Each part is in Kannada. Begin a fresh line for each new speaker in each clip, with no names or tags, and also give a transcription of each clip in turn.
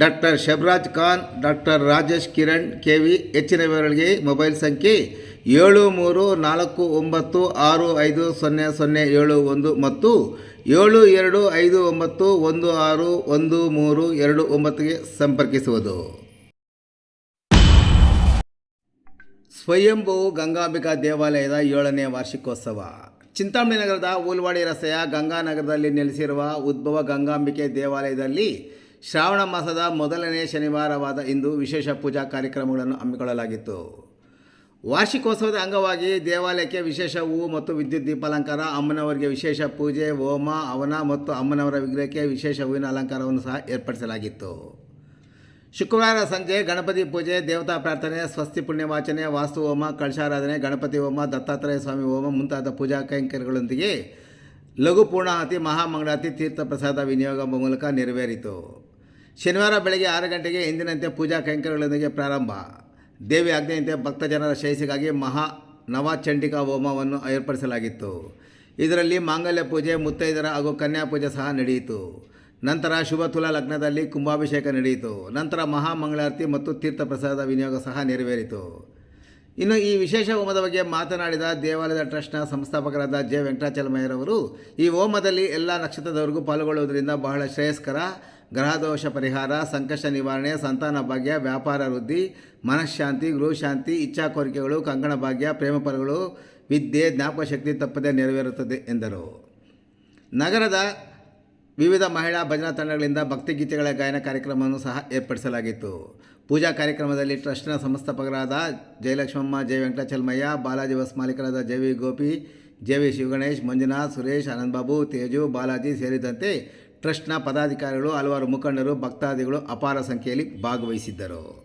doctor Shabraj Khan, doctor Rajesh Kiran K V ಹೆಚ್ಚಿನ ವಿವರಗಳಿಗೆ ಮೊಬೈಲ್ ಸಂಖ್ಯೆ ಏಳು ಮೂರು ನಾಲ್ಕು ಒಂಬತ್ತು ಆರು ಐದು ಸೊನ್ನೆ ಸೊನ್ನೆ ಏಳು ಒಂದು ಮತ್ತು ಏಳು ಎರಡು ಐದು ಒಂಬತ್ತು ಒಂದು ಆರು ಒಂದು ಮೂರು ಎರಡು ಒಂಬತ್ತಿಗೆ ಸಂಪರ್ಕಿಸುವುದು. ಸ್ವಯಂಭೂ ಗಂಗಾಂಬಿಕಾ ದೇವಾಲಯದ ಏಳನೇ ವಾರ್ಷಿಕೋತ್ಸವ. ಚಿಂತಾಮಣಿ ನಗರದ ಊಲ್ವಾಡಿ ರಸ್ತೆಯ ಗಂಗಾನಗರದಲ್ಲಿ ನೆಲೆಸಿರುವ ಉದ್ಭವ ಗಂಗಾಂಬಿಕೆ ದೇವಾಲಯದಲ್ಲಿ ಶ್ರಾವಣ ಮಾಸದ ಮೊದಲನೇ ಶನಿವಾರವಾದ ಇಂದು ವಿಶೇಷ ಪೂಜಾ ಕಾರ್ಯಕ್ರಮಗಳನ್ನು ಹಮ್ಮಿಕೊಳ್ಳಲಾಗಿತ್ತು. ವಾರ್ಷಿಕೋತ್ಸವದ ಅಂಗವಾಗಿ ದೇವಾಲಯಕ್ಕೆ ವಿಶೇಷ ಹೂವು ಮತ್ತು ವಿದ್ಯುತ್ ದೀಪಾಲಂಕಾರ, ಅಮ್ಮನವರಿಗೆ ವಿಶೇಷ ಪೂಜೆ, ಹೋಮ ಅವನ ಮತ್ತು ಅಮ್ಮನವರ ವಿಗ್ರಹಕ್ಕೆ ವಿಶೇಷ ಹೂವಿನ ಅಲಂಕಾರವನ್ನು ಸಹ ಏರ್ಪಡಿಸಲಾಗಿತ್ತು. ಶುಕ್ರವಾರ ಸಂಜೆ ಗಣಪತಿ ಪೂಜೆ, ದೇವತಾ ಪ್ರಾರ್ಥನೆ, ಸ್ವಸ್ತಿ ಪುಣ್ಯವಾಚನೆ, ವಾಸ್ತು ಹೋಮ ಕಳಶಾರಾಧನೆ ಗಣಪತಿ ಹೋಮ, ದತ್ತಾತ್ರೇಯ ಸ್ವಾಮಿ ಹೋಮ ಮುಂತಾದ ಪೂಜಾ ಕೈಂಕರ್ಯಗಳೊಂದಿಗೆ ಲಘು ಪೂರ್ಣಾಹತಿ ಮಹಾಮಂಗಳಾತಿ ತೀರ್ಥ ಪ್ರಸಾದ ವಿನಿಯೋಗ ಮೂಲಕ ನೆರವೇರಿತು. ಶನಿವಾರ ಬೆಳಗ್ಗೆ ಆರು ಗಂಟೆಗೆ ಎಂದಿನಂತೆ ಪೂಜಾ ಕೈಂಕರ್ಯಗಳೊಂದಿಗೆ ಪ್ರಾರಂಭ. ದೇವಿ ಆಜ್ಞೆಯಂತೆ ಭಕ್ತಜನರ ಶ್ರೇಯಸ್ಸಿಗಾಗಿ ಮಹಾ ನವಚಂಡಿಕಾ ಹೋಮವನ್ನು ಏರ್ಪಡಿಸಲಾಗಿತ್ತು. ಇದರಲ್ಲಿ ಮಾಂಗಲ್ಯ ಪೂಜೆ, ಮುತ್ತೈದರ ಹಾಗೂ ಕನ್ಯಾ ಪೂಜೆ ಸಹ ನಡೆಯಿತು. ನಂತರ ಶುಭ ತುಲಾ ಲಗ್ನದಲ್ಲಿ ಕುಂಭಾಭಿಷೇಕ ನಡೆಯಿತು. ನಂತರ ಮಹಾಮಂಗಳಾರತಿ ಮತ್ತು ತೀರ್ಥ ಪ್ರಸಾದ ವಿನಿಯೋಗ ಸಹ ನೆರವೇರಿತು. ಇನ್ನು ಈ ವಿಶೇಷ ಹೋಮದ ಬಗ್ಗೆ ಮಾತನಾಡಿದ ದೇವಾಲಯದ ಟ್ರಸ್ಟ್ನ ಸಂಸ್ಥಾಪಕರಾದ ಜೆ ವೆಂಕಟಾಚಲಮಯ್ಯರವರು, ಈ ಹೋಮದಲ್ಲಿ ಎಲ್ಲ ನಕ್ಷತ್ರದವರೆಗೂ ಪಾಲ್ಗೊಳ್ಳುವುದರಿಂದ ಬಹಳ ಶ್ರೇಯಸ್ಕರ. ಗ್ರಹದೋಷ ಪರಿಹಾರ, ಸಂಕಷ್ಟ ನಿವಾರಣೆ, ಸಂತಾನ ಭಾಗ್ಯ, ವ್ಯಾಪಾರ ವೃದ್ಧಿ, ಮನಃಶಾಂತಿ, ಗೃಹಶಾಂತಿ ಇಚ್ಛಾ ಕೋರಿಕೆಗಳು ಕಂಕಣ ಭಾಗ್ಯ ಪ್ರೇಮಪರಗಳು ವಿದ್ಯೆ, ಜ್ಞಾಪಕಶಕ್ತಿ ತಪ್ಪದೆ ನೆರವೇರುತ್ತದೆ ಎಂದರು. ನಗರದ ವಿವಿಧ ಮಹಿಳಾ ಭಜನಾ ತಂಡಗಳಿಂದ ಭಕ್ತಿಗೀತೆಗಳ ಗಾಯನ ಕಾರ್ಯಕ್ರಮವನ್ನು ಸಹ ಏರ್ಪಡಿಸಲಾಗಿತ್ತು. ಪೂಜಾ ಕಾರ್ಯಕ್ರಮದಲ್ಲಿ ಟ್ರಸ್ಟ್ನ ಸಂಸ್ಥಾಪಕರಾದ Jayalakshmamma Jaya ವೆಂಕಟಾಚಲಮಯ್ಯ, Balaji bus ಮಾಲೀಕರಾದ J V Gopi J V Shivaganesh, Manjunath, Suresh, Anandababu, Teju, Balaji ಸೇರಿದಂತೆ ಟ್ರಸ್ಟ್ನ ಪದಾಧಿಕಾರಿಗಳು, ಹಲವಾರು ಮುಖಂಡರು, ಭಕ್ತಾದಿಗಳು ಅಪಾರ ಸಂಖ್ಯೆಯಲ್ಲಿ ಭಾಗವಹಿಸಿದ್ದರು.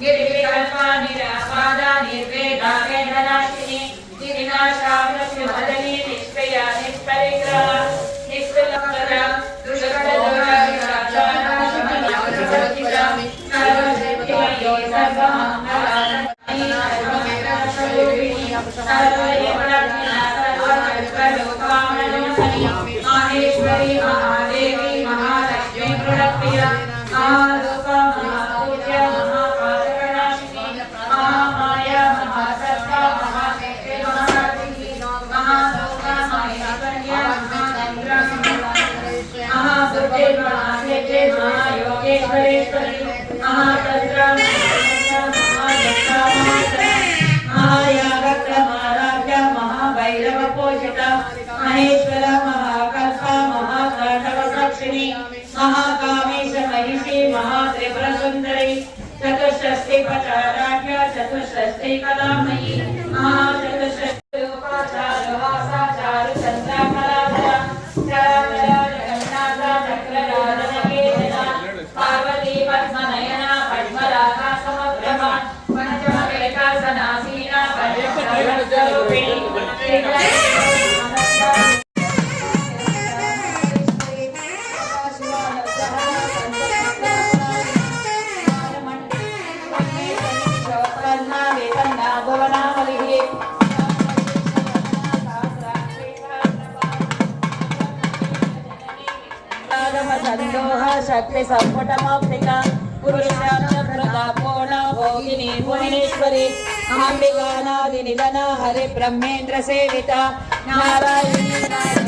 गिरिविकल्पा निरापादा निर्वेदा वेदनाशिनी गिरिनाशा tem cada भारत संपुटम अफ्रीका पुरुषाप्रदापोणा भोगिनी भुवनेश्वरी अम्बिका नादि निधना हरि ब्रह्मेन्द्र सेविता नारायणी नारायण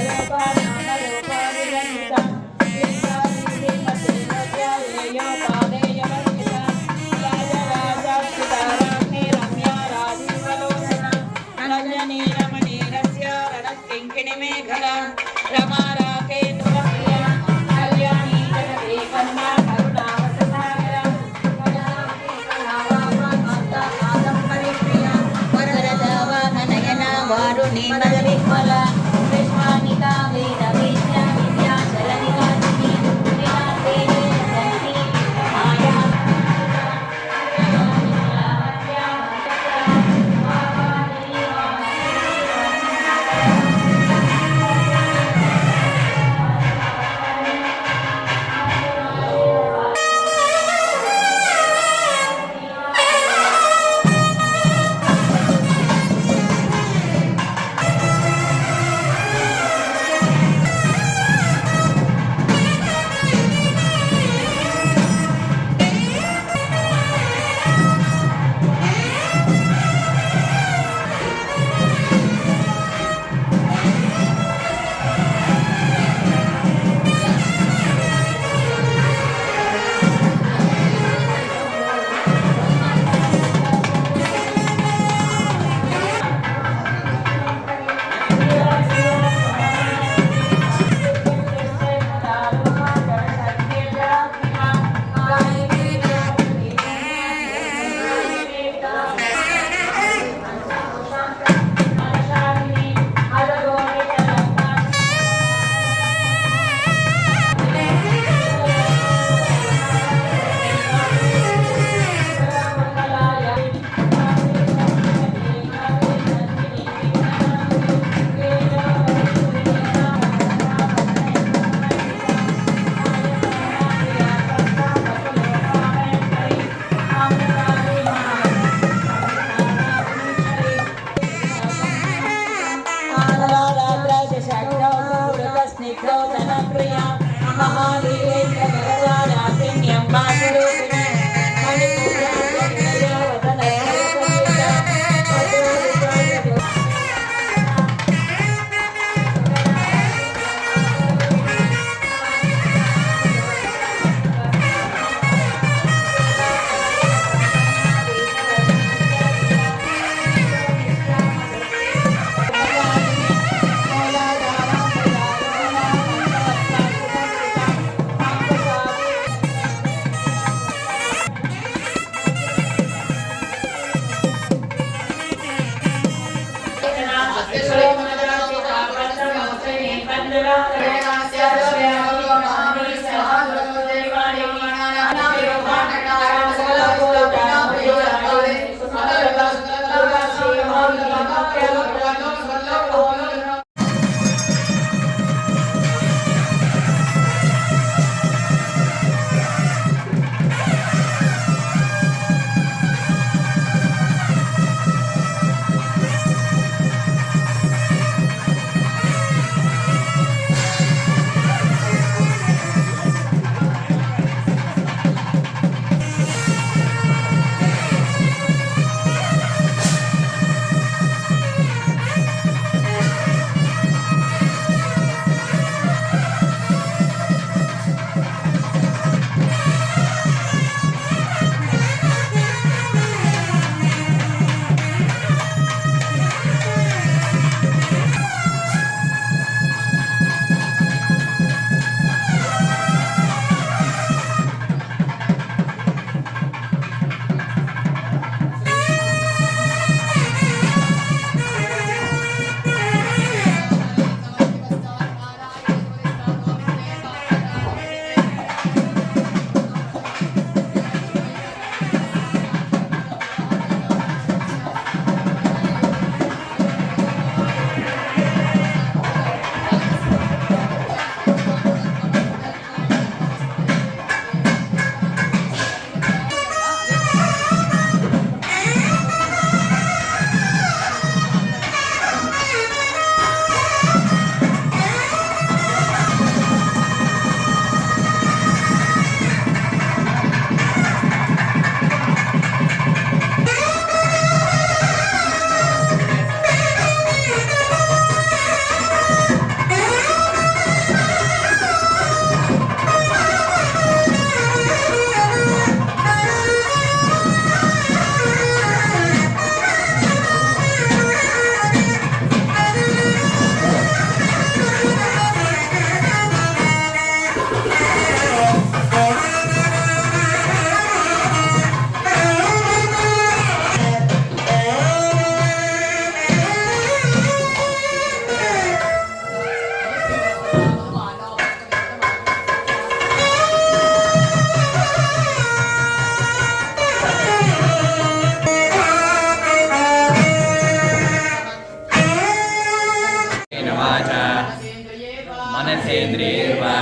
कर्मसेन्द्रियैर्वा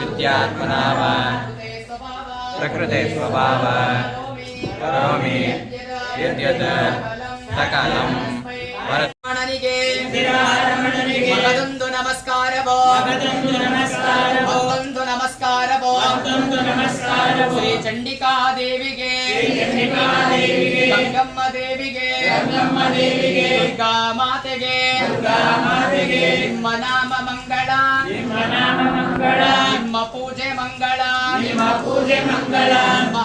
विद्यात्मना वा
प्रकृते स्वभाव करोमि यद्यत् सकलं
ಮಗದೊಂದು ನಮಸ್ಕಾರವೋ. ಮತ್ತೊಂದು ನಮಸ್ಕಾರವೋ. ಶ್ರೀ ಚಂಡಿಕಾ ದೇವಿಗೆ. ಗಂಗಮ್ಮ ದೇವಿಗೆ. ದುರ್ಗಾ ಮಾತೆಗೆ. ನಿಮ್ಮ ನಾಮ ಮಂಗಳ. ನಿಮ್ಮ ಪೂಜೆ ಮಂಗಳ. ನಿಮ್ಮ ಪೂಜೆ ಮಂಗಳ. ನಿಮ್ಮ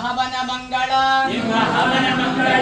ಮಹವನ ಮಂಗಳ.